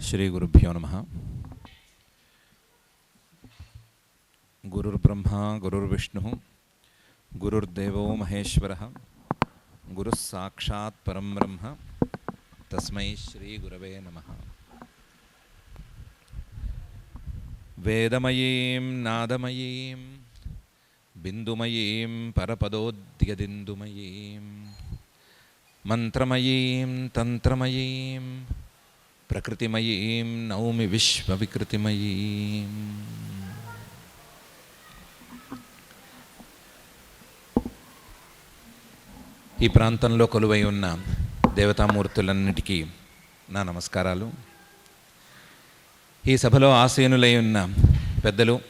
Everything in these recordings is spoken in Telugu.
శ్రీ గురుభ్యో నమ. గురుర్బ్రహ్మ గురుర్విష్ణు గురుర్దేవో మహేశ్వర గురుः సాక్షాత్ పరం బ్రహ్మ తస్మై శ్రీ గురవే నమ. వేదమయీం నాదమయీం బిందుమయీం పరపదోద్యదిందుమయీం మంత్రమయీం తంత్రమయీం ప్రకృతిమయీం నౌమి విశ్వవికృతిమయీం. ఈ ప్రాంతంలో కొలువై ఉన్న దేవతామూర్తులన్నిటికీ నా నమస్కారాలు. ఈ సభలో ఆసీనులై ఉన్న పెద్దలు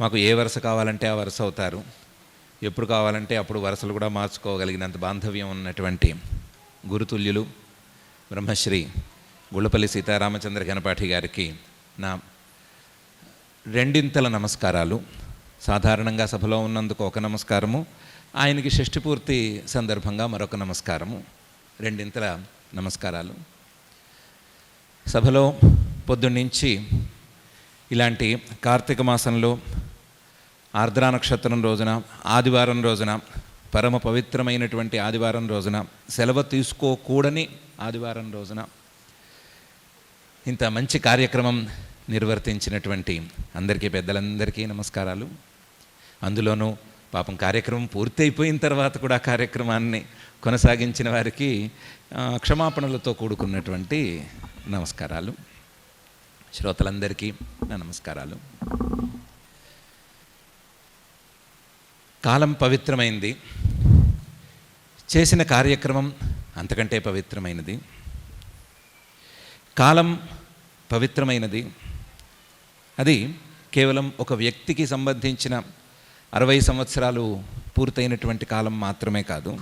మాకు ఏ వరుస కావాలంటే ఆ వరుస అవుతారు. ఎప్పుడు కావాలంటే అప్పుడు వరుసలు కూడా మార్చుకోగలిగినంత బాంధవ్యం ఉన్నటువంటి గురుతుల్యులు బ్రహ్మశ్రీ గుళ్ళపల్లి సీతారామచంద్ర గణపాఠి గారికి నా రెండింతల నమస్కారాలు. సాధారణంగా సభలో ఉన్నందుకు ఒక నమస్కారము ఆయనకి షష్టిపూర్తి సందర్భంగా మరొక నమస్కారము. రెండింతల నమస్కారాలు. సభలో పొద్దున్నుంచి ఇలాంటి కార్తీక మాసంలో ఆర్ద్రా నక్షత్రం రోజున ఆదివారం రోజున పరమ పవిత్రమైనటువంటి ఆదివారం రోజున సెలవు తీసుకోకూడని ఆదివారం రోజున ఇంత మంచి కార్యక్రమం నిర్వర్తించినటువంటి అందరికీ పెద్దలందరికీ నమస్కారాలు. అందులోనూ పాపం కార్యక్రమం పూర్తయిపోయిన తర్వాత కూడా కార్యక్రమాన్ని కొనసాగించిన వారికి క్షమాపణలతో కూడుకున్నటువంటి నమస్కారాలు. శ్రోతలందరికీ నా నమస్కారాలు. కాలం పవిత్రమైంది. చేసిన కార్యక్రమం అంతకంటే పవిత్రమైనది. కాలం పవిత్రమైనది. అది కేవలం ఒక వ్యక్తికి సంబంధించిన అరవై సంవత్సరాలు పూర్తయినటువంటి కాలం మాత్రమే కాదు.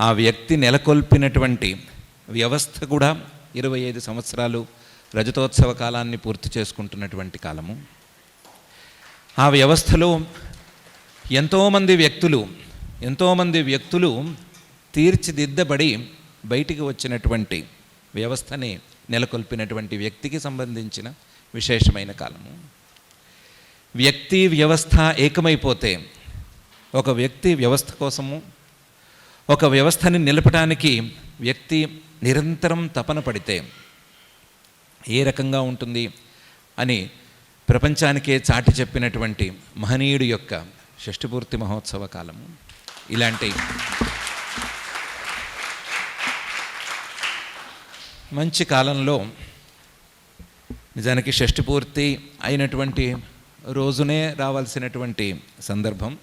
ఆ వ్యక్తి నెలకొల్పినటువంటి వ్యవస్థ కూడా ఇరవై ఐదు సంవత్సరాలు రజతోత్సవ కాలాన్ని పూర్తి చేసుకుంటున్నటువంటి కాలము. ఆ వ్యవస్థలో ఎంతోమంది వ్యక్తులు ఎంతోమంది వ్యక్తులు తీర్చిదిద్దబడి బయటికి వచ్చినటువంటి వ్యవస్థని నెలకొల్పినటువంటి వ్యక్తికి సంబంధించిన విశేషమైన కాలము. వ్యక్తి వ్యవస్థ ఏకమైపోతే ఒక వ్యక్తి వ్యవస్థ కోసము ఒక వ్యవస్థని నిలపడానికి వ్యక్తి నిరంతరం తపన పడితే ఏ రకంగా ఉంటుంది అని ప్రపంచానికే చాటి చెప్పినటువంటి మహనీయుడి యొక్క షష్ఠపూర్తి మహోత్సవ కాలము. ఇలాంటి మంచి కాలంలో నిజానికి షష్టి పూర్తి అయినటువంటి రోజునే రావాల్సినటువంటి సందర్భం.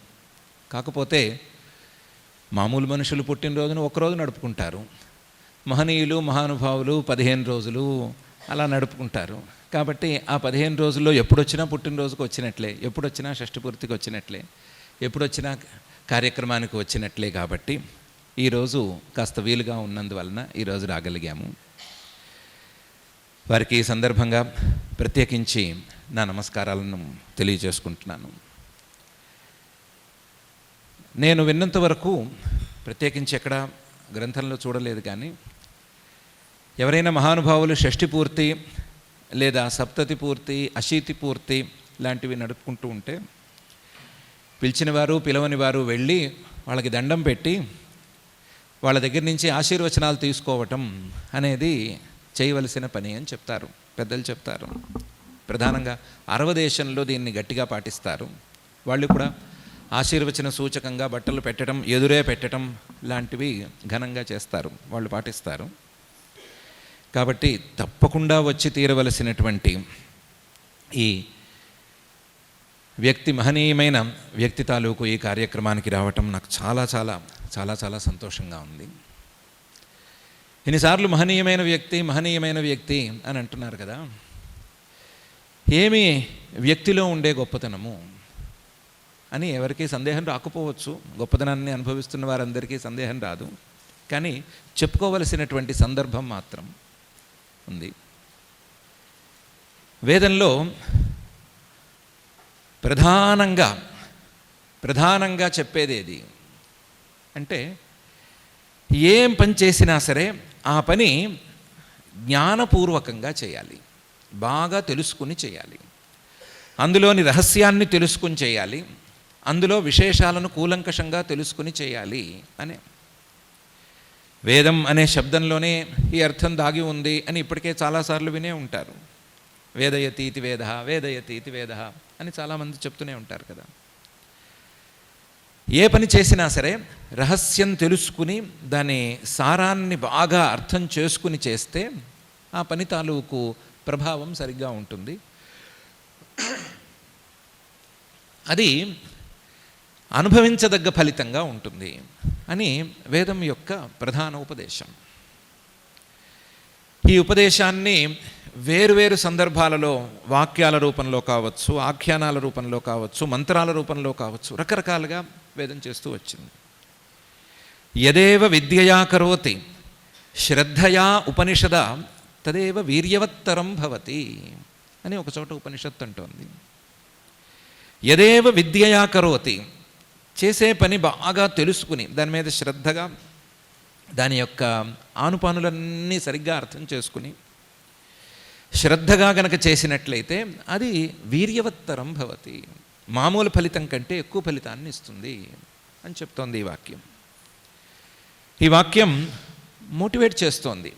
కాకపోతే మామూలు మనుషులు పుట్టినరోజును ఒకరోజు నడుపుకుంటారు. మహనీయులు మహానుభావులు పదిహేను రోజులు అలా నడుపుకుంటారు. కాబట్టి ఆ పదిహేను రోజుల్లో ఎప్పుడొచ్చినా పుట్టినరోజుకు వచ్చినట్లే ఎప్పుడొచ్చినా షష్టి పూర్తికి వచ్చినట్లే ఎప్పుడొచ్చినా కార్యక్రమానికి వచ్చినట్లే కాబట్టి ఈరోజు కాస్త వీలుగా ఉన్నందువలన ఈరోజు రాగలిగాము. వారికి ఈ సందర్భంగా ప్రత్యేకించి నా నమస్కారాలను తెలియజేసుకుంటున్నాను. నేను విన్నంత వరకు ప్రత్యేకించి ఎక్కడ గ్రంథంలో చూడలేదు కానీ ఎవరైనా మహానుభావులు షష్ఠి పూర్తి లేదా సప్తతి పూర్తి అశీతి పూర్తి లాంటివి నడుపుకుంటూ ఉంటే పిలిచిన వారు పిలవని వారు వెళ్ళి వాళ్ళకి దండం పెట్టి వాళ్ళ దగ్గర నుంచి ఆశీర్వచనాలు తీసుకోవటం అనేది చేయవలసిన పని అని చెప్తారు. పెద్దలు చెప్తారు. ప్రధానంగా అరవ దేశంలో దీన్ని గట్టిగా పాటిస్తారు. వాళ్ళు కూడా ఆశీర్వచన సూచకంగా బట్టలు పెట్టడం ఎదురే పెట్టడం లాంటివి ఘనంగా చేస్తారు. వాళ్ళు పాటిస్తారు. కాబట్టి తప్పకుండా వచ్చి తీరవలసినటువంటి ఈ వ్యక్తి మహనీయమైన వ్యక్తి తాలూకు ఈ కార్యక్రమానికి రావటం నాకు చాలా చాలా చాలా చాలా సంతోషంగా ఉంది. ఎన్నిసార్లు మహనీయమైన వ్యక్తి మహనీయమైన వ్యక్తి అని అంటున్నారు కదా. ఏమి వ్యక్తిలో ఉండే గొప్పతనము అని ఎవరికీ సందేహం రాకపోవచ్చు. గొప్పతనాన్ని అనుభవిస్తున్న వారందరికీ సందేహం రాదు. కానీ చెప్పుకోవలసినటువంటి సందర్భం మాత్రం ఉంది. వేదంలో ప్రధానంగా ప్రధానంగా చెప్పేదేది? అంటే ఏం పని చేసినా సరే ఆ పని జ్ఞానపూర్వకంగా చేయాలి. బాగా తెలుసుకుని చేయాలి. అందులోని రహస్యాన్ని తెలుసుకుని చేయాలి. అందులో విశేషాలను కూలంకషంగా తెలుసుకుని చేయాలి అనే. వేదం అనే శబ్దంలోనే ఈ అర్థం దాగి ఉంది అని ఇప్పటికే చాలాసార్లు వినే ఉంటారు. వేదయతీతి వేద వేదయతీతి వేద. అని చాలామంది చెప్తూనే ఉంటారు కదా. ఏ పని చేసినా సరే రహస్యం తెలుసుకుని దాని సారాన్ని బాగా అర్థం చేసుకుని చేస్తే ఆ పని తాలూకు ప్రభావం సరిగ్గా ఉంటుంది. అది అనుభవించదగ్గ ఫలితంగా ఉంటుంది అని వేదం యొక్క ప్రధాన ఉపదేశం. ఈ ఉపదేశాన్ని వేరువేరు సందర్భాలలో వాక్యాల రూపంలో కావచ్చు ఆఖ్యానాల రూపంలో కావచ్చు మంత్రాల రూపంలో కావచ్చు రకరకాలుగా వేదం చేస్తూ వచ్చింది. యదేవ విద్యయా కరోతి శ్రద్ధయా ఉపనిషద తదేవ వీర్యవత్తరం భవతి అని ఒక చోట ఉపనిషత్తు అంటోంది. యదేవ విద్యయా కరోతి చేసే పని బాగా తెలుసుకుని దాని మీద శ్రద్ధగా దాని యొక్క ఆనుపానులన్నీ సరిగ్గా అర్థం చేసుకుని శ్రద్ధగా గనక చేసినట్లయితే అది వీర్యవత్తరం భవతి. మామూలు ఫలితం కంటే ఎక్కువ ఫలితాన్ని ఇస్తుంది అని చెప్తోంది ఈ వాక్యం. ఈ వాక్యం మోటివేట్ చేస్తోంది.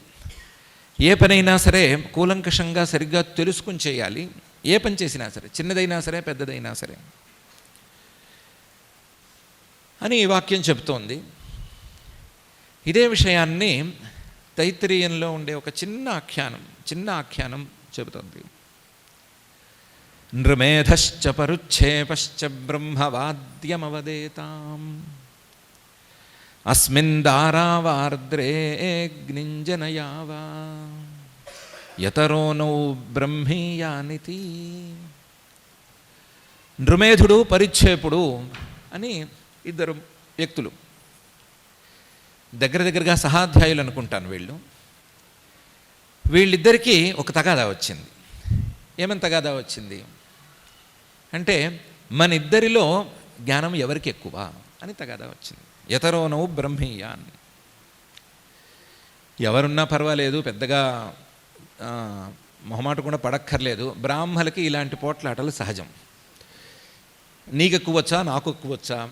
ఏ పనైనా సరే కూలంకషంగా సరిగ్గా తెలుసుకుని చేయాలి. ఏ పని చేసినా సరే చిన్నదైనా సరే పెద్దదైనా సరే అని ఈ వాక్యం చెప్తోంది. ఇదే విషయాన్ని తైత్రీయంలో ఉండే ఒక చిన్న ఆఖ్యానం చిన్న ఆఖ్యానం చెబుతుంది. నృమేధశ్చ పరుచ్ఛేపశ్చ బ్రహ్మవాద్యమవదేతాం. అస్మిన్ దారావార్ద్రేగ్నింజనయావా యతరోనౌ బ్రహ్మీయానితి. నృమేధుడు పరిచ్ఛేపుడు అని ఇద్దరు వ్యక్తులు. దగ్గర దగ్గరగా సహాధ్యాయులు అనుకుంటాను వీళ్ళు. వీళ్ళిద్దరికీ ఒక తగాదా వచ్చింది. ఏమని తగాదా వచ్చింది? అంటే మన ఇద్దరిలో జ్ఞానం ఎవరికి ఎక్కువ? అని తగాదా వచ్చింది. ఎతరోనవు బ్రహ్మీయాన్. ఎవరున్నా పర్వాలేదు పెద్దగా మొహమాట కూడా పడక్కర్లేదు. బ్రాహ్మలకి ఇలాంటి పోట్లాటలు సహజం. నీకు ఎక్కువచ్చా నాకు ఎక్కువ వచ్చా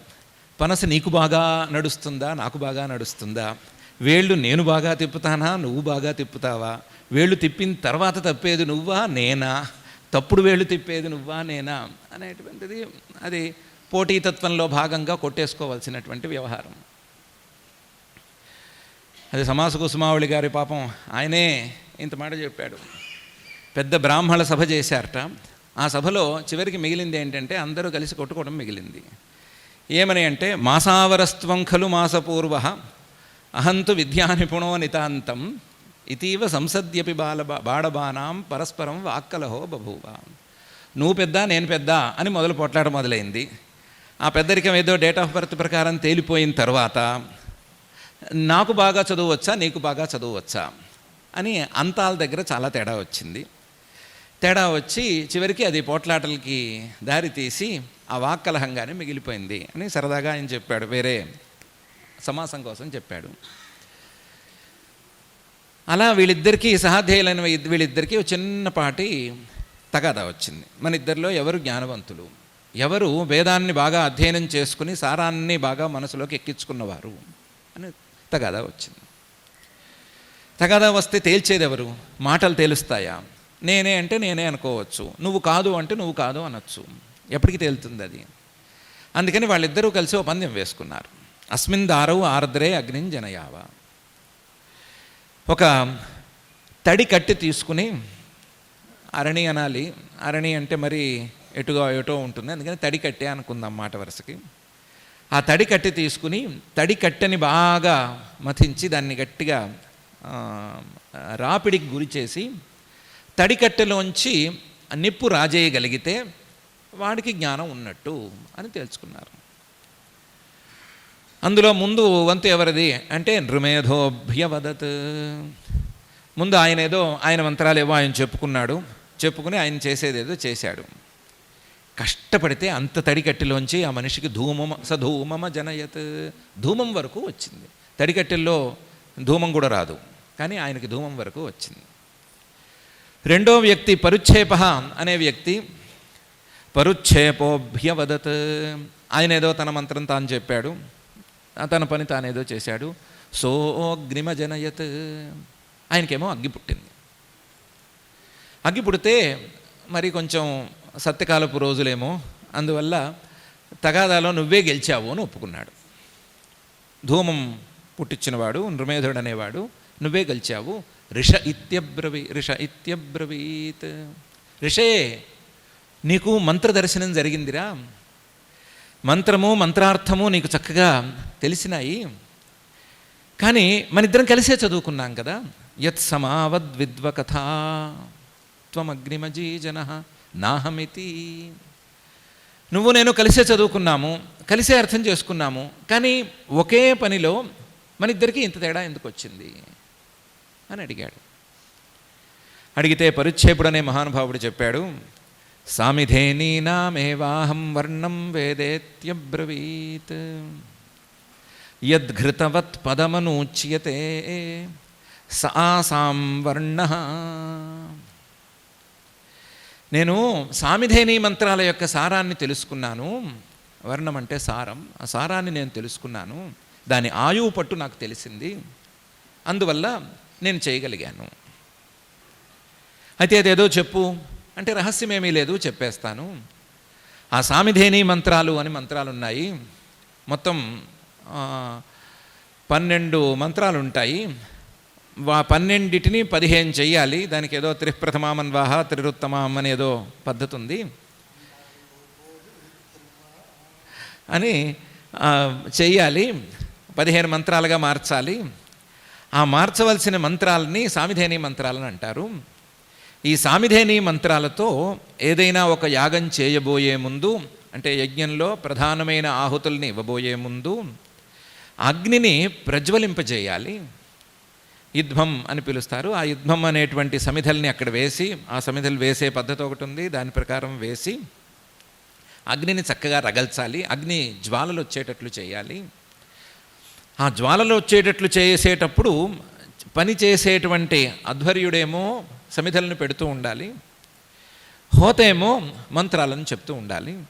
పనస నీకు బాగా నడుస్తుందా నాకు బాగా నడుస్తుందా? వేళ్ళు నేను బాగా తిప్పుతానా నువ్వు బాగా తిప్పుతావా? వేళ్ళు తిప్పిన తర్వాత తప్పేది నువ్వా నేనా? తప్పుడు వేళ్ళు తిప్పేది నువ్వా నేనా? అనేటువంటిది అది పోటీతత్వంలో భాగంగా కొట్టేసుకోవాల్సినటువంటి వ్యవహారం. అది సమాస కుసుమావళి గారి పాపం. ఆయనే ఇంత మాట చెప్పాడు. పెద్ద బ్రాహ్మణ సభ చేశారట. ఆ సభలో చివరికి మిగిలింది ఏంటంటే అందరూ కలిసి కొట్టుకోవడం మిగిలింది. ఏమని అంటే మాసావరస్త్వం ఖలు మాసపూర్వ అహంతు విద్యా నిపుణో నితాంతం. ఇతీవ సంసద్యపి బాల బాడబానాం పరస్పరం వాక్కలహో బభూవ. నువ్వు పెద్ద నేను పెద్ద అని మొదలు పొట్లాట మొదలైంది. ఆ పెద్దరికం ఏదో డేట్ ఆఫ్ బర్త్ ప్రకారం తేలిపోయిన తర్వాత నాకు బాగా చదువువచ్చా నీకు బాగా చదువువచ్చా అని అంతాల దగ్గర చాలా తేడా వచ్చింది. తేడా వచ్చి చివరికి అది పోట్లాటలకి దారి తీసి ఆ వాక్కలహంగానే మిగిలిపోయింది అని సరదాగా ఆయన చెప్పాడు వేరే సమాసం కోసం చెప్పాడు. అలా వీళ్ళిద్దరికీ సహాధ్యాయులైన వీళ్ళిద్దరికీ ఒక చిన్నపాటి తగాదా వచ్చింది. మన ఇద్దరిలో ఎవరు జ్ఞానవంతులు? ఎవరు వేదాన్ని బాగా అధ్యయనం చేసుకుని సారాన్ని బాగా మనసులోకి ఎక్కించుకున్నవారు? అని తగాదా వచ్చింది. తగాదా వస్తే తేల్చేది ఎవరు మాటలు తేలుస్తాయా? నేనే అంటే నేనే అనుకోవచ్చు. నువ్వు కాదు అంటే నువ్వు కాదు అనొచ్చు. ఎప్పటికి తేలుతుంది అది? అందుకని వాళ్ళిద్దరూ కలిసి ఓ పందెం వేసుకున్నారు. అస్మిన్ దారవు ఆర్ద్రే అగ్నిం జనయావ. ఒక తడి కట్టి తీసుకుని అరణి అనాలి. అరణి అంటే మరి ఎటుగా ఎటో ఉంటుంది. అందుకని తడి కట్టే అనుకుందాం మాట వరుసకి. ఆ తడి కట్టి తీసుకుని తడి కట్టెని బాగా మతించి దాన్ని గట్టిగా రాపిడికి గురి చేసి తడి కట్టెలోంచి నిప్పు రాజేయగలిగితే వాడికి జ్ఞానం ఉన్నట్టు అని తెలుసుకున్నారు. అందులో ముందు వంతు ఎవరిది? అంటే నృమేధోభ్యవదత్. ముందు ఆయన ఏదో ఆయన మంత్రాలు ఏవో ఆయన చెప్పుకున్నాడు. చెప్పుకుని ఆయన చేసేదేదో చేశాడు. కష్టపడితే అంత తడికట్టెలోంచి ఆ మనిషికి ధూమమ సధూమమ జనయత్. ధూమం వరకు వచ్చింది. తడికట్టెల్లో ధూమం కూడా రాదు. కానీ ఆయనకి ధూమం వరకు వచ్చింది. రెండో వ్యక్తి పరుచ్ఛేప అనే వ్యక్తి. పరుచ్ఛేపోభ్యవదత్. ఆయన ఏదో తన మంత్రం తాను చెప్పాడు. తన పని తానేదో చేశాడు. సోగ్నిమజనయత్. ఆయనకేమో అగ్గి పుట్టింది. అగ్గి పుడితే మరి కొంచెం సత్యకాలపు రోజులేమో అందువల్ల తగాదాలో నువ్వే గెలిచావు అని ఒప్పుకున్నాడు. ధూమం పుట్టించినవాడు నృమేధుడు అనేవాడు నువ్వే గెలిచావు. రిష ఇత్యబ్రవీ రిష ఇత్యబ్రవీత్. రిషే నీకు మంత్ర దర్శనం జరిగిందిరా. మంత్రము మంత్రార్థము నీకు చక్కగా తెలిసినాయి. కానీ మన ఇద్దరం కలిసే చదువుకున్నాం కదా. యత్ సమావద్ విద్వకథా త్వమగ్నిమజీ జన నాహమితి. నువ్వు నేను కలిసే చదువుకున్నాము కలిసే అర్థం చేసుకున్నాము కానీ ఒకే పనిలో మన ఇద్దరికి ఇంత తేడా ఎందుకు వచ్చింది? అని అడిగాడు. అడిగితే పరిచ్ఛేపుడు అనే మహానుభావుడు చెప్పాడు సామిధేనీనామేవాహం వర్ణం వేదేత్యబ్రవీత్. యద్ఘృతవత్ పదమనూచ్యతే సాసాం వర్ణ. నేను సామిధేని మంత్రాల యొక్క సారాన్ని తెలుసుకున్నాను. వర్ణం అంటే సారం. ఆ సారాన్ని నేను తెలుసుకున్నాను. దాని ఆయువు పట్టు నాకు తెలిసింది. అందువల్ల నేను చేయగలిగాను. అయితే అదేదో చెప్పు. అంటే రహస్యం ఏమీ లేదు చెప్పేస్తాను. ఆ సామిధేని మంత్రాలు అని మంత్రాలు ఉన్నాయి మొత్తం పన్నెండు మంత్రాలు ఉంటాయి వా పన్నెండిటిని పదిహేను చెయ్యాలి. దానికి ఏదో త్రిప్రథమామన్వాహ త్రిరుత్తమాం అని ఏదో పద్ధతి ఉంది అని చెయ్యాలి. పదిహేను మంత్రాలుగా మార్చాలి. ఆ మార్చవలసిన మంత్రాలని సామిధేని మంత్రాలని అంటారు. ఈ సామిధేని మంత్రాలతో ఏదైనా ఒక యాగం చేయబోయే ముందు అంటే యజ్ఞంలో ప్రధానమైన ఆహుతుల్ని ఇవ్వబోయే ముందు అగ్నిని ప్రజ్వలింపజేయాలి. యుద్ధం అని పిలుస్తారు. ఆ యుద్ధం అనేటువంటి సమిధల్ని అక్కడ వేసి ఆ సమిధలు వేసే పద్ధతి ఒకటి ఉంది. దాని ప్రకారం వేసి అగ్నిని చక్కగా రగల్చాలి. అగ్ని జ్వాలలు వచ్చేటట్లు చేయాలి. ఆ జ్వాలలు వచ్చేటట్లు చేసేటప్పుడు పని చేసేటువంటి అధ్వర్యుడేమో సమిధలను పెడుతూ ఉండాలి. హోత ఏమో మంత్రాలను చెప్తూ ఉండాలి.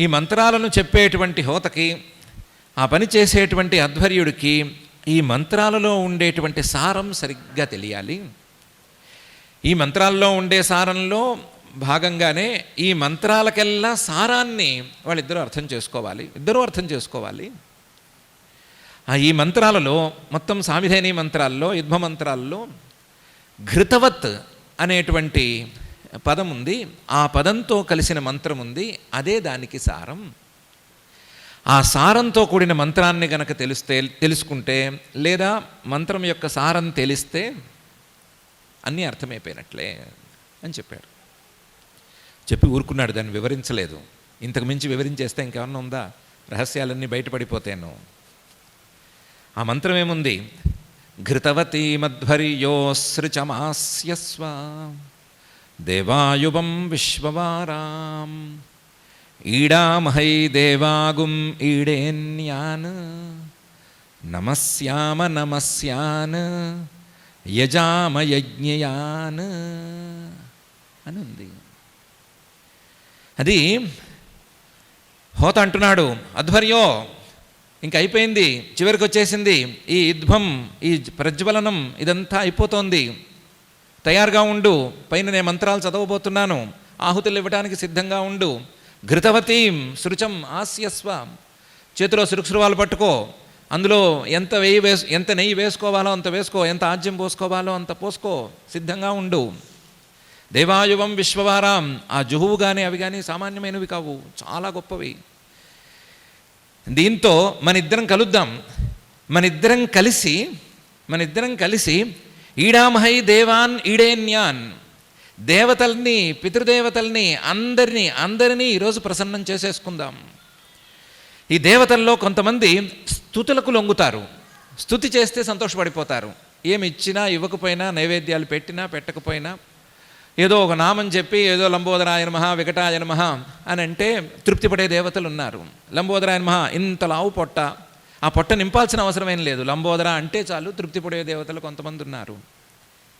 ఈ మంత్రాలను చెప్పేటువంటి హోతకి ఆ పని చేసేటువంటి అధ్వర్యుడికి ఈ మంత్రాలలో ఉండేటువంటి సారం సరిగ్గా తెలియాలి. ఈ మంత్రాల్లో ఉండే సారంలో భాగంగానే ఈ మంత్రాలకెల్లా సారాన్ని వాళ్ళిద్దరూ అర్థం చేసుకోవాలి. ఇద్దరూ అర్థం చేసుకోవాలి. ఈ మంత్రాలలో మొత్తం సామిధేని మంత్రాల్లో యుద్ధ మంత్రాల్లో ఘృతవత్ అనేటువంటి పదం ఉంది. ఆ పదంతో కలిసిన మంత్రం ఉంది. అదే దానికి సారం. ఆ సారంతో కూడిన మంత్రాన్ని గనక తెలిస్తే తెలుసుకుంటే లేదా మంత్రం యొక్క సారం తెలిస్తే అన్నీ అర్థమైపోయినట్లే అని చెప్పాడు చెప్పి ఊరుకున్నాడు దాన్ని వివరించలేదు. ఇంతకు మించి వివరించేస్తే ఇంకేమన్నా ఉందా? రహస్యాలన్నీ బయటపడిపోతాను. ఆ మంత్రం ఏముంది? ఘృతవతీ మధ్వర్యోసృచమాస్యస్వ దేవాయువం విశ్వవారాం. ఈడామహై దేవాగుం ఈడేన్యాన్ నమస్యామ నమస్యాన్. యజామ యజ్ఞయాన్. అని ఉంది. అది హోత అంటున్నాడు అధ్వర్యో ఇంక అయిపోయింది చివరికి వచ్చేసింది ఈ యుద్ధం ఈ ప్రజ్వలనం ఇదంతా అయిపోతోంది. తయారుగా ఉండు పైన నేను మంత్రాలు చదవబోతున్నాను ఆహుతులు ఇవ్వడానికి సిద్ధంగా ఉండు ఘృతవతీం శృచం ఆస్యస్వ. చేతిలో సురుక్షురువాలు పట్టుకో. అందులో ఎంత వెయ్యి వేసు ఎంత నెయ్యి వేసుకోవాలో అంత వేసుకో. ఎంత ఆజ్యం పోసుకోవాలో అంత పోసుకో. సిద్ధంగా ఉండు. దేవాయువం విశ్వవారాం. ఆ జుహువు కానీ అవి కానీ సామాన్యమైనవి కావు. చాలా గొప్పవి. దీంతో మన ఇద్దరం కలుద్దాం. మన ఇద్దరం కలిసి మన ఇద్దరం కలిసి ఈడామహై దేవాన్ ఈడేన్యాన్. దేవతల్ని పితృదేవతల్ని అందరినీ అందరినీ ఈరోజు ప్రసన్నం చేసేసుకుందాం. ఈ దేవతల్లో కొంతమంది స్థుతులకు లొంగుతారు. స్థుతి చేస్తే సంతోషపడిపోతారు. ఏమి ఇచ్చినా ఇవ్వకపోయినా నైవేద్యాలు పెట్టినా పెట్టకపోయినా ఏదో ఒక నామం చెప్పి ఏదో లంబోదరాయ మహా వికటాయ మహా అని అంటే తృప్తిపడే దేవతలు ఉన్నారు. లంబోదరాయ నమః ఇంత లావు పొట్ట. ఆ పొట్ట నింపాల్సిన అవసరమేం లేదు. లంబోదర అంటే చాలు తృప్తిపడే దేవతలు కొంతమంది ఉన్నారు.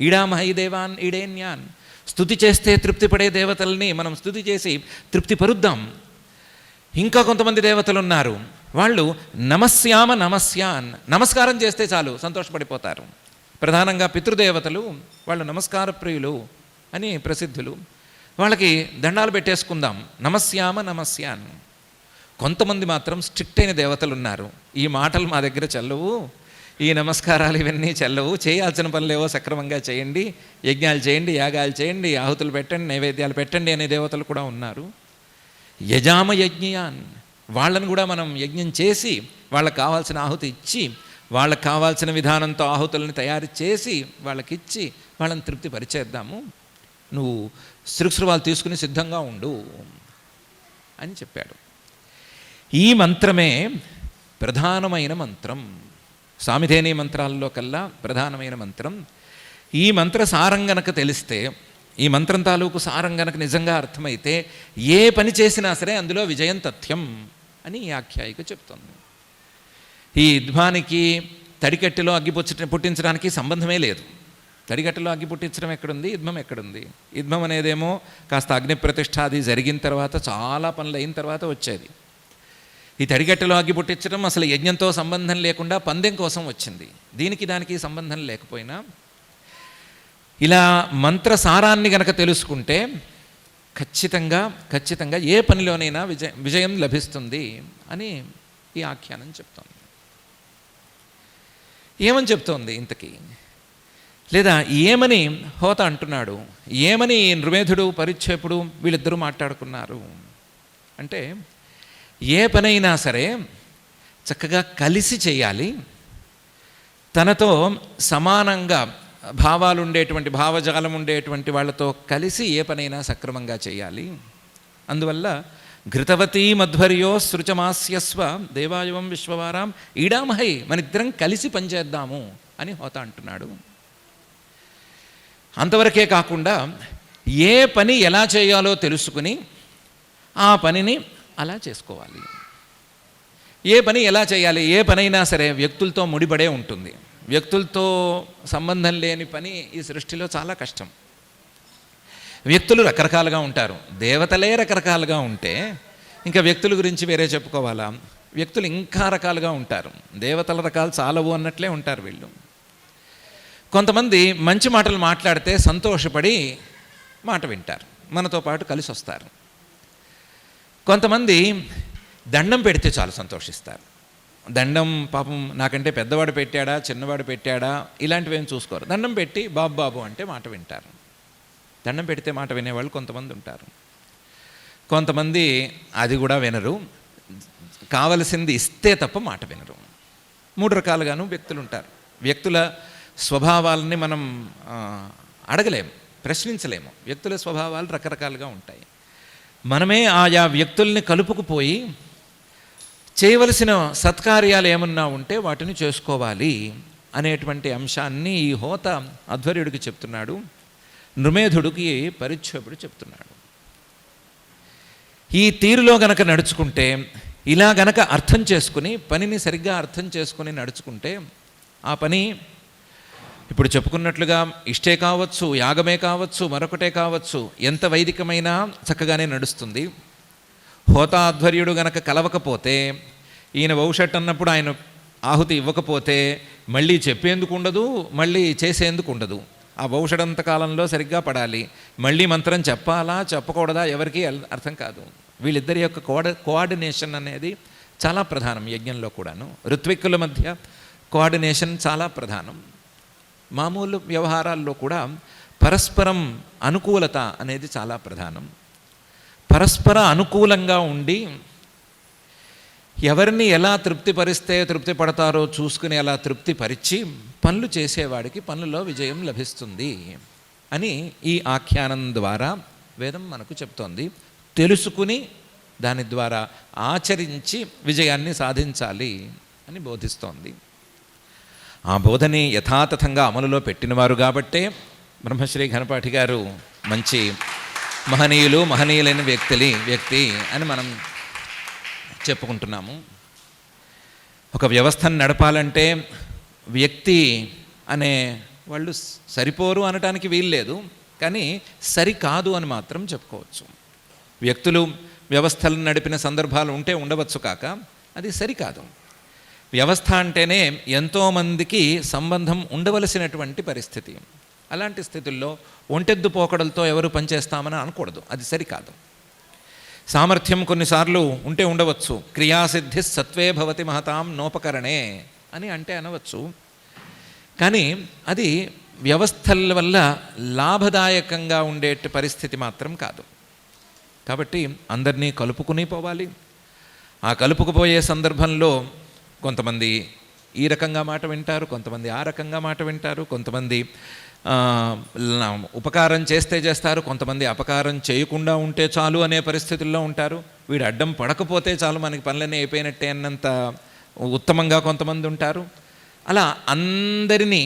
ఈడామహై దేవాన్ ఈడేన్యాన్. స్థుతి చేస్తే తృప్తి పడే దేవతల్ని మనం స్థుతి చేసి తృప్తి పరుద్దాం. ఇంకా కొంతమంది దేవతలు ఉన్నారు. వాళ్ళు నమస్యామ నమస్యాన్ నమస్కారం చేస్తే చాలు సంతోషపడిపోతారు. ప్రధానంగా పితృదేవతలు వాళ్ళు నమస్కార ప్రియులు అని ప్రసిద్ధులు. వాళ్ళకి దండాలు పెట్టేసుకుందాం. నమస్యామ నమస్యాన్. కొంతమంది మాత్రం స్ట్రిక్ట్ అయిన దేవతలు ఉన్నారు. ఈ మాటలు మా దగ్గర చల్లవు. ఈ నమస్కారాలు ఇవన్నీ చెల్లవు. చేయాల్సిన పనులేవో సక్రమంగా చేయండి. యజ్ఞాలు చేయండి యాగాలు చేయండి ఆహుతులు పెట్టండి నైవేద్యాలు పెట్టండి అనే దేవతలు కూడా ఉన్నారు. యజామ యజ్ఞయాన్. వాళ్ళని కూడా మనం యజ్ఞం చేసి వాళ్ళకి కావాల్సిన ఆహుతి ఇచ్చి వాళ్ళకి కావాల్సిన విధానంతో ఆహుతులను తయారు చేసి వాళ్ళకిచ్చి వాళ్ళని తృప్తి పరిచేద్దాము. నువ్వు శృక్స్రువాలు తీసుకుని సిద్ధంగా ఉండు అని చెప్పాడు. ఈ మంత్రమే ప్రధానమైన మంత్రం. సామిధేని మంత్రాల్లో కల్లా ప్రధానమైన మంత్రం. ఈ మంత్ర సారం గనక తెలిస్తే ఈ మంత్రం తాలూకు సారం గనక నిజంగా అర్థమైతే ఏ పని చేసినా సరే అందులో విజయం తథ్యం అని ఈ ఆఖ్యాయిక చెప్తుంది. ఈ యుద్ధానికి తడికట్టెలో అగ్గి పుచ్చ పుట్టించడానికి సంబంధమే లేదు. తడిగట్టలో అగ్గి పుట్టించడం ఎక్కడుంది? యుద్ధం ఎక్కడుంది? యుద్ధం అనేదేమో కాస్త అగ్ని ప్రతిష్ఠ అది జరిగిన తర్వాత చాలా పనులు అయిన తర్వాత వచ్చేది. ఈ తడిగట్టెలో అగ్గి పుట్టించడం అసలు యజ్ఞంతో సంబంధం లేకుండా పందెం కోసం వచ్చింది. దీనికి దానికి సంబంధం లేకపోయినా ఇలా మంత్ర సారాన్ని గనక తెలుసుకుంటే ఖచ్చితంగా ఖచ్చితంగా ఏ పనిలోనైనా విజయ విజయం లభిస్తుంది అని ఈ ఆఖ్యానం చెప్తోంది. ఏమని చెప్తోంది ఇంతకీ? లేదా ఏమని హోత అంటున్నాడు? ఏమని నృమేధుడు పరిచ్ఛేపుడు వీళ్ళిద్దరూ మాట్లాడుకున్నారు? అంటే ఏ పనైనా సరే చక్కగా కలిసి చేయాలి. తనతో సమానంగా భావాలు ఉండేటువంటి భావజాలం ఉండేటువంటి వాళ్ళతో కలిసి ఏ పనైనా సక్రమంగా చేయాలి. అందువల్ల ఘృతవతీ మధ్వర్యో సృచమాస్యస్వ దేవాయువం విశ్వవారాం ఈడామహై మనిద్దరం కలిసి పనిచేద్దాము అని హోత అంటున్నాడు. అంతవరకే కాకుండా ఏ పని ఎలా చేయాలో తెలుసుకుని ఆ పనిని అలా చేసుకోవాలి. ఏ పని ఎలా చేయాలి ఏ పనైనా సరే వ్యక్తులతో ముడిపడే ఉంటుంది. వ్యక్తులతో సంబంధం లేని పని ఈ సృష్టిలో చాలా కష్టం. వ్యక్తులు రకరకాలుగా ఉంటారు. దేవతలే రకరకాలుగా ఉంటే ఇంకా వ్యక్తుల గురించి వేరే చెప్పుకోవాలా? వ్యక్తులు ఇంకా రకాలుగా ఉంటారు. దేవతల రకాలు చాలవు అన్నట్లే ఉంటారు వీళ్ళు. కొంతమంది మంచి మాటలు మాట్లాడితే సంతోషపడి మాట వింటారు. మనతో పాటు కలిసి వస్తారు కొంతమంది దండం పెడితే చాలా సంతోషిస్తారు. దండం పాపం నాకంటే పెద్దవాడు పెట్టాడా చిన్నవాడు పెట్టాడా ఇలాంటివి ఏం చూసుకోరు. దండం పెట్టి బాబు బాబు అంటే మాట వింటారు. దండం పెడితే మాట వినేవాళ్ళు కొంతమంది ఉంటారు. కొంతమంది అది కూడా వినరు. కావలసింది ఇస్తే తప్ప మాట వినరు. మూడు రకాలుగాను వ్యక్తులు ఉంటారు. వ్యక్తుల స్వభావాలని మనం అడగలేము ప్రశ్నించలేము. వ్యక్తుల స్వభావాలు రకరకాలుగా ఉంటాయి. మనమే ఆయా వ్యక్తుల్ని కలుపుకుపోయి చేయవలసిన సత్కార్యాలు ఏమన్నా ఉంటే వాటిని చేసుకోవాలి అనేటువంటి అంశాన్ని ఈ హోత అధ్వర్యుడికి చెప్తున్నాడు. నృమేధుడికి పరిచ్ఛేపుడు చెప్తున్నాడు. ఈ తీరులో గనక నడుచుకుంటే ఇలా గనక అర్థం చేసుకుని పనిని సరిగ్గా అర్థం చేసుకుని నడుచుకుంటే ఆ పని ఇప్పుడు చెప్పుకున్నట్లుగా ఇష్టే కావచ్చు యాగమే కావచ్చు మరొకటే కావచ్చు ఎంత వైదికమైనా చక్కగానే నడుస్తుంది. హోతాధ్వర్యుడు గనక కలవకపోతే ఈయన భవిష్యత్ అన్నప్పుడు ఆయన ఆహుతి ఇవ్వకపోతే మళ్ళీ చెప్పేందుకు ఉండదు మళ్ళీ చేసేందుకు ఉండదు. ఆ భవిష్యడంత కాలంలో సరిగ్గా పడాలి. మళ్ళీ మంత్రం చెప్పాలా చెప్పకూడదా ఎవరికీ అర్థం కాదు. వీళ్ళిద్దరి యొక్క కోఆర్డి కోఆర్డినేషన్ అనేది చాలా ప్రధానం యజ్ఞంలో కూడాను. ఋత్విక్కుల మధ్య కోఆర్డినేషన్ చాలా ప్రధానం. మామూలు వ్యవహారాల్లో కూడా పరస్పరం అనుకూలత అనేది చాలా ప్రధానం. పరస్పర అనుకూలంగా ఉండి ఎవరిని ఎలా తృప్తిపరిస్తే తృప్తి పడతారో చూసుకుని అలా తృప్తిపరిచి పనులు చేసేవాడికి పనుల్లో విజయం లభిస్తుంది అని ఈ ఆఖ్యానం ద్వారా వేదం మనకు చెప్తోంది. తెలుసుకుని దాని ద్వారా ఆచరించి విజయాన్ని సాధించాలి అని బోధిస్తోంది. ఆ బోధని యథాతథంగా అమలులో పెట్టినవారు కాబట్టే బ్రహ్మశ్రీ ఘనపాఠి గారు మంచి మహనీయులు మహనీయులైన వ్యక్తులి వ్యక్తి అని మనం చెప్పుకుంటున్నాము. ఒక వ్యవస్థను నడపాలంటే వ్యక్తి అనే వాళ్ళు సరిపోరు అనటానికి వీల్లేదు కానీ సరికాదు అని మాత్రం చెప్పుకోవచ్చు. వ్యక్తులు వ్యవస్థలను నడిపిన సందర్భాలు ఉంటే ఉండవచ్చు కాక అది సరికాదు. వ్యవస్థ అంటేనే ఎంతోమందికి సంబంధం ఉండవలసినటువంటి పరిస్థితి. అలాంటి స్థితుల్లో ఒంటెద్దు పోకడలతో ఎవరు పనిచేస్తామని అనకూడదు. అది సరికాదు. సామర్థ్యం కొన్నిసార్లు ఉంటే ఉండవచ్చు. క్రియాసిద్ధి సత్వే భవతి మహతాం నోపకరణే అని అంటే అనవచ్చు. కానీ అది వ్యవస్థల వల్ల లాభదాయకంగా ఉండే పరిస్థితి మాత్రం కాదు. కాబట్టి అందరినీ కలుపుకుని పోవాలి. ఆ కలుపుకుపోయే సందర్భంలో కొంతమంది ఈ రకంగా మాట వింటారు కొంతమంది ఆ రకంగా మాట వింటారు కొంతమంది ఉపకారం చేస్తే చేస్తారు కొంతమంది అపకారం చేయకుండా ఉంటే చాలు అనే పరిస్థితుల్లో ఉంటారు. వీడు అడ్డం పడకపోతే చాలు మనకి పనులన్నీ అయిపోయినట్టే అన్నంత ఉత్తమంగా కొంతమంది ఉంటారు. అలా అందరినీ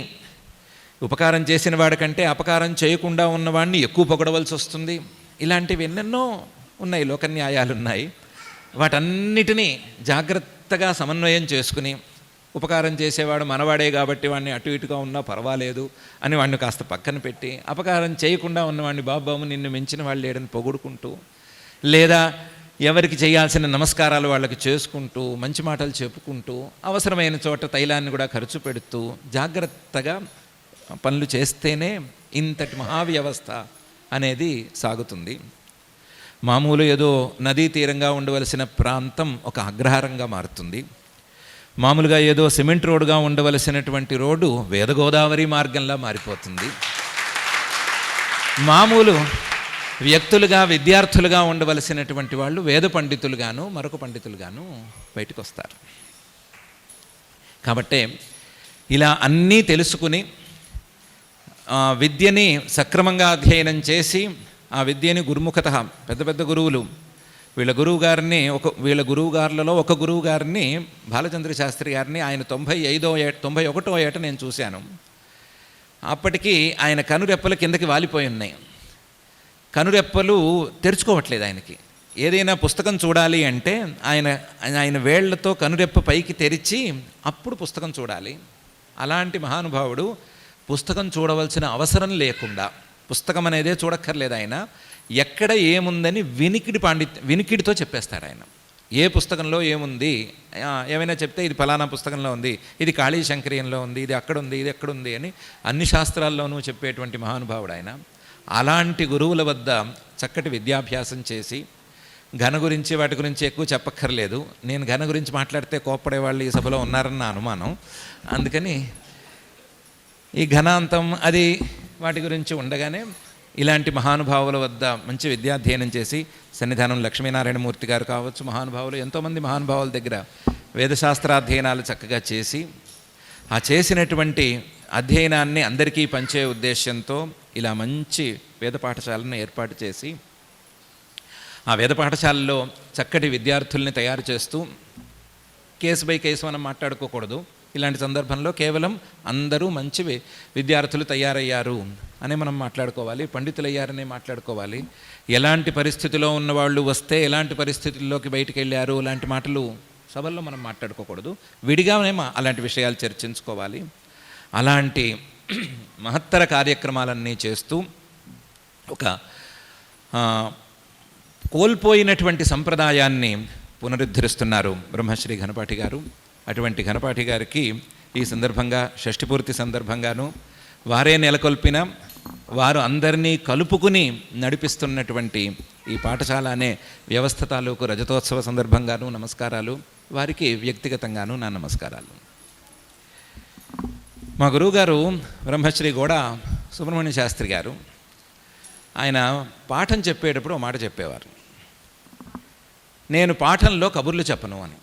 ఉపకారం చేసిన వాడికంటే అపకారం చేయకుండా ఉన్నవాడిని ఎక్కువ పొగడవలసి వస్తుంది. ఇలాంటివి ఎన్నెన్నో ఉన్నాయి లోకన్యాయాలు ఉన్నాయి వాటన్నిటినీ జాగ్రత్తగా సమన్వయం చేసుకుని ఉపకారం చేసేవాడు మనవాడే కాబట్టి వాడిని అటు ఇటుగా ఉన్నా పర్వాలేదు అని వాడిని కాస్త పక్కన పెట్టి అపకారం చేయకుండా ఉన్నవాడిని బాబాము నిన్ను మించిన వాళ్ళు లేడని పొగుడుకుంటూ లేదా ఎవరికి చేయాల్సిన నమస్కారాలు వాళ్ళకి చేసుకుంటూ మంచి మాటలు చెప్పుకుంటూ అవసరమైన చోట తైలాన్ని కూడా ఖర్చు పెడుతూ జాగ్రత్తగా పనులు చేస్తేనే ఇంతటి మహావ్యవస్థ అనేది సాగుతుంది. మామూలు ఏదో నదీ తీరంగా ఉండవలసిన ప్రాంతం ఒక అగ్రహారంగా మారుతుంది. మామూలుగా ఏదో సిమెంట్ రోడ్డుగా ఉండవలసినటువంటి రోడ్డు వేదగోదావరి మార్గంలా మారిపోతుంది. మామూలు వ్యక్తులుగా విద్యార్థులుగా ఉండవలసినటువంటి వాళ్ళు వేద పండితులుగాను మరొక పండితులుగాను బయటకు వస్తారు కాబట్టే ఇలా అన్నీ తెలుసుకుని విద్యని సక్రమంగా అధ్యయనం చేసి ఆ విద్యని గురుముఖత పెద్ద పెద్ద గురువులు. వీళ్ళ గురువు గారిని ఒక వీళ్ళ గురువు గారులలో ఒక గురువు గారిని బాలచంద్ర శాస్త్రి గారిని ఆయన తొంభై ఐదో ఏట తొంభై ఒకటో ఏట నేను చూశాను. అప్పటికి ఆయన కనురెప్పలు కిందకి వాలిపోయి ఉన్నాయి. కనురెప్పలు తెరుచుకోవట్లేదు ఆయనకి. ఏదైనా పుస్తకం చూడాలి అంటే ఆయన ఆయన వేళ్ళతో కనురెప్ప పైకి తెరిచి అప్పుడు పుస్తకం చూడాలి. అలాంటి మహానుభావుడు పుస్తకం చూడవలసిన అవసరం లేకుండా పుస్తకం అనేదే చూడక్కర్లేదు ఆయన. ఎక్కడ ఏముందని వినికిడి పాండిత్య వినికిడితో చెప్పేస్తాడు ఆయన. ఏ పుస్తకంలో ఏముంది? ఏమైనా చెప్తే ఇది ఫలానా పుస్తకంలో ఉంది ఇది కాళీ శంకరీయంలో ఉంది ఇది అక్కడ ఉంది ఇది ఎక్కడ ఉంది అని అన్ని శాస్త్రాల్లోనూ చెప్పేటువంటి మహానుభావుడు ఆయన. అలాంటి గురువుల వద్ద చక్కటి విద్యాభ్యాసం చేసి ఘన గురించి వాటి గురించి ఎక్కువ చెప్పక్కర్లేదు. నేను ఘన గురించి మాట్లాడితే కోప్పడే వాళ్ళు ఈ సభలో ఉన్నారన్న అనుమానం. అందుకని ఈ ఘనాంతం అది వాటి గురించి ఉండగానే ఇలాంటి మహానుభావుల వద్ద మంచి విద్యాధ్యయనం చేసి సన్నిధానం లక్ష్మీనారాయణమూర్తి గారు కావచ్చు మహానుభావులు ఎంతోమంది మహానుభావుల దగ్గర వేదశాస్త్రాధ్యయనాలు చక్కగా చేసి ఆ చేసినటువంటి అధ్యయనాన్ని అందరికీ పంచే ఉద్దేశంతో ఇలా మంచి వేద పాఠశాలను ఏర్పాటు చేసి ఆ వేద పాఠశాలలో చక్కటి విద్యార్థుల్ని తయారు చేస్తూ కేసు బై కేసు మనం మాట్లాడుకోకూడదు. ఇలాంటి సందర్భంలో కేవలం అందరూ మంచి విద్యార్థులు తయారయ్యారు అని మనం మాట్లాడుకోవాలి పండితులయ్యారనే మాట్లాడుకోవాలి. ఎలాంటి పరిస్థితిలో ఉన్నవాళ్ళు వస్తే ఎలాంటి పరిస్థితుల్లోకి బయటికి వెళ్ళారు అలాంటి మాటలు సభల్లో మనం మాట్లాడుకోకూడదు. విడిగానే అలాంటి విషయాలు చర్చించుకోవాలి. అలాంటి మహత్తర కార్యక్రమాలన్నీ చేస్తూ ఒక కోల్పోయినటువంటి సంప్రదాయాన్ని పునరుద్ధరిస్తున్నారు బ్రహ్మశ్రీ ఘనపాటి గారు. అటువంటి ఘనపాఠి గారికి ఈ సందర్భంగా షష్ఠిపూర్తి సందర్భంగాను వారే నెలకొల్పిన వారు అందరినీ కలుపుకుని నడిపిస్తున్నటువంటి ఈ పాఠశాల అనే వ్యవస్థ తాలూకు రజతోత్సవ సందర్భంగాను నమస్కారాలు. వారికి వ్యక్తిగతంగాను నా నమస్కారాలు. మా గురువుగారు బ్రహ్మశ్రీ గోడ సుబ్రహ్మణ్య శాస్త్రి గారు ఆయన పాఠం చెప్పేటప్పుడు ఒక మాట చెప్పేవారు. నేను పాఠంలో కబుర్లు చెప్పను అని.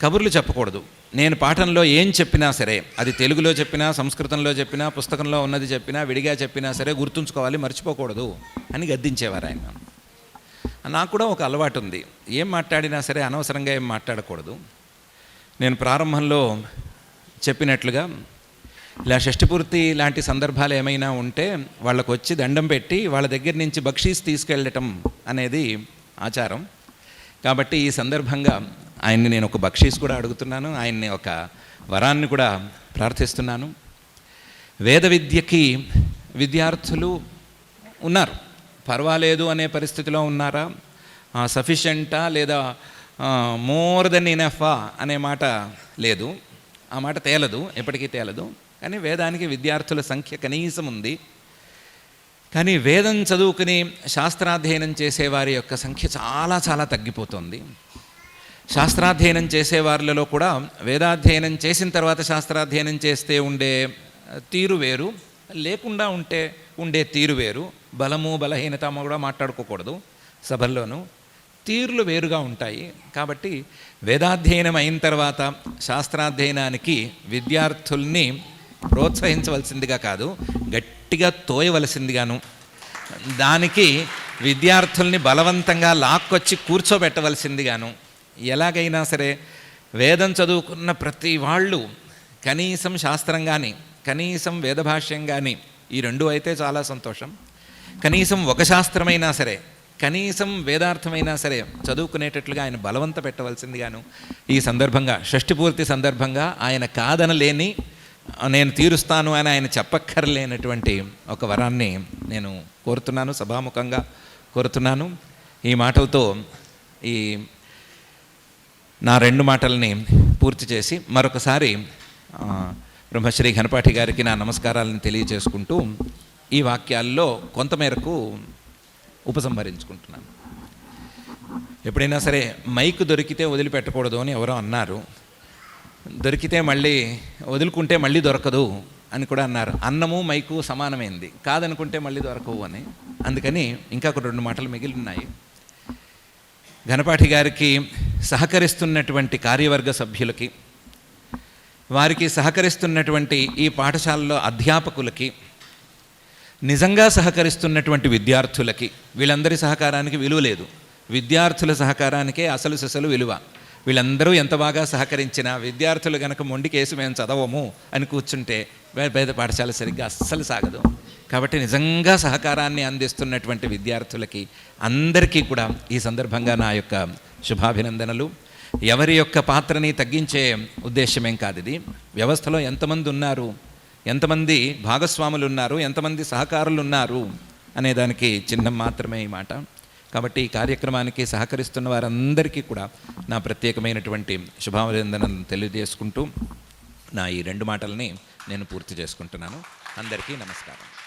కబుర్లు చెప్పకూడదు. నేను పాఠంలో ఏం చెప్పినా సరే అది తెలుగులో చెప్పినా సంస్కృతంలో చెప్పినా పుస్తకంలో ఉన్నది చెప్పినా విడిగా చెప్పినా సరే గుర్తుంచుకోవాలి మర్చిపోకూడదు అని గద్దించేవారు ఆయన. నాకు కూడా ఒక అలవాటు ఉంది. ఏం మాట్లాడినా సరే అనవసరంగా ఏం మాట్లాడకూడదు. నేను ప్రారంభంలో చెప్పినట్లుగా ఇలా షష్ఠిపూర్తి లాంటి సందర్భాలు ఏమైనా ఉంటే వాళ్ళకు వచ్చి దండం పెట్టి వాళ్ళ దగ్గర నుంచి బక్షీస్ తీసుకెళ్ళటం అనేది ఆచారం. కాబట్టి ఈ సందర్భంగా ఆయన్ని నేను ఒక బక్షీస్ కూడా అడుగుతున్నాను. ఆయన్ని ఒక వరాన్ని కూడా ప్రార్థిస్తున్నాను. వేద విద్యకి విద్యార్థులు ఉన్నారు. పర్వాలేదు అనే పరిస్థితిలో ఉన్నారా? సఫిషియంటా లేదా మోర్ దెన్ ఇనఫా అనే మాట లేదు. ఆ మాట తేలదు ఎప్పటికీ తేలదు. కానీ వేదానికి విద్యార్థుల సంఖ్య కనీసం ఉంది. కానీ వేదం చదువుకుని శాస్త్రాధ్యయనం చేసేవారి యొక్క సంఖ్య చాలా చాలా తగ్గిపోతుంది. శాస్త్రాధ్యయనం చేసే వారిలో కూడా వేదాధ్యయనం చేసిన తర్వాత శాస్త్రాధ్యయనం చేస్తే ఉండే తీరు వేరు. లేకుండా ఉంటే ఉండే తీరు వేరు. బలము బలహీనత కూడా మాట్లాడుకోకూడదు సభల్లోనూ. తీరులు వేరుగా ఉంటాయి. కాబట్టి వేదాధ్యయనం అయిన తర్వాత శాస్త్రాధ్యయనానికి విద్యార్థుల్ని ప్రోత్సహించవలసిందిగా కాదు గట్టిగా తోయవలసిందిగాను. దానికి విద్యార్థుల్ని బలవంతంగా లాక్కొచ్చి కూర్చోబెట్టవలసిందిగాను. ఎలాగైనా సరే వేదం చదువుకున్న ప్రతి వాళ్ళు కనీసం శాస్త్రం కానీ కనీసం వేదభాష్యం కానీ ఈ రెండు అయితే చాలా సంతోషం. కనీసం ఒక శాస్త్రమైనా సరే కనీసం వేదార్థమైనా సరే చదువుకునేటట్లుగా ఆయన బలవంత పెట్టవలసిందిగాను ఈ సందర్భంగా షష్ఠిపూర్తి సందర్భంగా ఆయన కాదనలేని నేను తీరుస్తాను అని ఆయన చెప్పక్కర్లేనటువంటి ఒక వరాన్ని నేను కోరుతున్నాను సభాముఖంగా కోరుతున్నాను. ఈ మాటలతో ఈ నా రెండు మాటల్ని పూర్తి చేసి మరొకసారి బ్రహ్మశ్రీ ఘనపాఠి గారికి నా నమస్కారాలను తెలియజేసుకుంటూ ఈ వాక్యాల్లో కొంతమేరకు ఉపసంహరించుకుంటున్నాను. ఎప్పుడైనా సరే మైక్ దొరికితే వదిలిపెట్టకూడదు అని ఎవరో అన్నారు. దొరికితే మళ్ళీ వదులుకుంటే మళ్ళీ దొరకదు అని కూడా అన్నారు. అన్నము మైకు సమానమైంది. కాదనుకుంటే మళ్ళీ దొరకవు అని. అందుకని ఇంకా ఒక రెండు మాటలు మిగిలి ఉన్నాయి. ఘనపాఠి గారికి సహకరిస్తున్నటువంటి కార్యవర్గ సభ్యులకి వారికి సహకరిస్తున్నటువంటి ఈ పాఠశాలలో అధ్యాపకులకి నిజంగా సహకరిస్తున్నటువంటి విద్యార్థులకి వీళ్ళందరి సహకారానికి విలువ లేదు. విద్యార్థుల సహకారానికే అసలు సిసలు విలువ. వీళ్ళందరూ ఎంత బాగా సహకరించినా విద్యార్థులు గనక మొండికేసి మేము చదవము అని కూర్చుంటే పేద పాఠశాల సరిగ్గా అస్సలు సాగదు. కాబట్టి నిజంగా సహకారాన్ని అందిస్తున్నటువంటి విద్యార్థులకి అందరికీ కూడా ఈ సందర్భంగా నా యొక్క శుభాభినందనలు. ఎవరి యొక్క పాత్రని తగ్గించే ఉద్దేశమేం కాదు ఇది. వ్యవస్థలో ఎంతమంది ఉన్నారు ఎంతమంది భాగస్వాములు ఉన్నారు ఎంతమంది సహకారులు ఉన్నారు అనే దానికి చిహ్నం మాత్రమే ఈ మాట. కాబట్టి ఈ కార్యక్రమానికి సహకరిస్తున్న వారందరికీ కూడా నా ప్రత్యేకమైనటువంటి శుభాభినందనలు తెలియజేసుకుంటూ నా ఈ రెండు మాటల్ని నేను పూర్తి చేసుకుంటున్నాను. అందరికీ నమస్కారం.